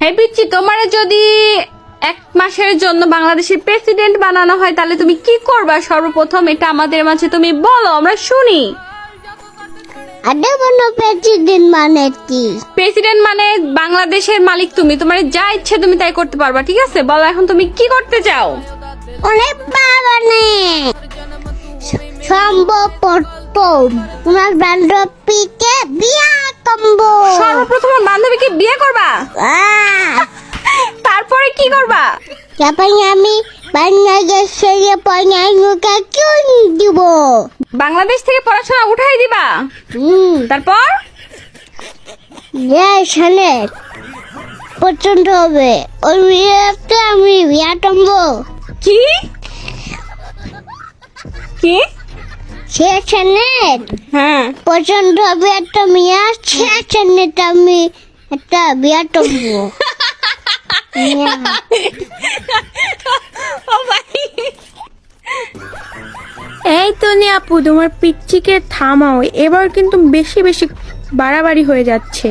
হ্যাঁ পিচ্ছি তোমার যদি এক মাসের জন্য বাংলাদেশের প্রেসিডেন্ট বানানো হয় তাহলে তুমি কি করবা? সর্বপ্রথম এটা আমাদের মাঝে তুমি বলো আমরা শুনি। আরে বনো প্রেসিডেন্ট মানে কি? প্রেসিডেন্ট মানে বাংলাদেশের মালিক তুমি। তোমার যা ইচ্ছে তুমি তাই করতে পারবা ঠিক আছে? বলো এখন তুমি কি করতে চাও? অনেক পাবানে সম্ভব প্রথম। তোমার বান্ধবীকে বিয়া করব তারপরে আমি বাংলাদেশে মুখে চুন দিব? বাংলাদেশ থেকে পড়াশোনা উঠাই দিবা? হুম। তারপর? এখানে পছন্দ হবে ওই বিয়েতে আমি বিয়া করব। কি? কি? সেখানে হ্যাঁ। পছন্দ হবে একটা মেয়ে সেখানে আমি একটা বিয়া করব। এই তো নে আপু তোমার পিচ্চিকে থামাও। এবার কিন্তু বেশি বেশি বাড়াবাড়ি হয়ে যাচ্ছে।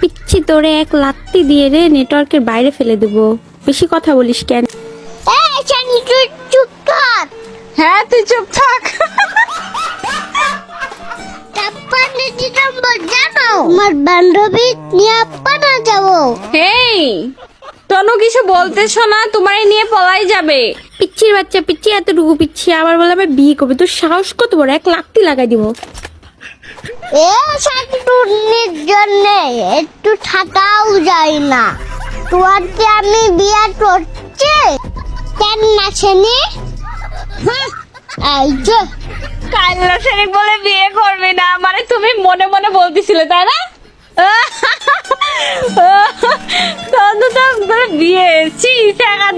পিচ্ছি তোরে এক লাত্তি দিয়ে রে নেটওয়ার্কের বাইরে ফেলে দেবো। বেশি কথা বলিস কেন? এই শানি তুই চুপ থাক। হ্যাঁ তুই চুপ থাক। আমার বান্ধবী নিয়ে পানা যাব। হেই! তনু কিছু বলতেছো না তোমারে নিয়ে পলাই যাবে। পিচ্ছির বাচ্চা পিচ্ছি এত এতটুকু পিচ্ছি আবার বলে আবার বিয়ে করবে। তোর সাহস কত বড়? এক লাত্তি লাগাই দিব। এ শান্তুনির জন্য একটু থাকাও যায় না। তোমাকে আমি বিয়া করছি? কেন নাচেনি এই যে। কাল্লা শেরিক বলে বিয়ে করবে না মানে তুমি মনে মনে বলতেছিলে তাই না? তো বিয়ে ছি টাকা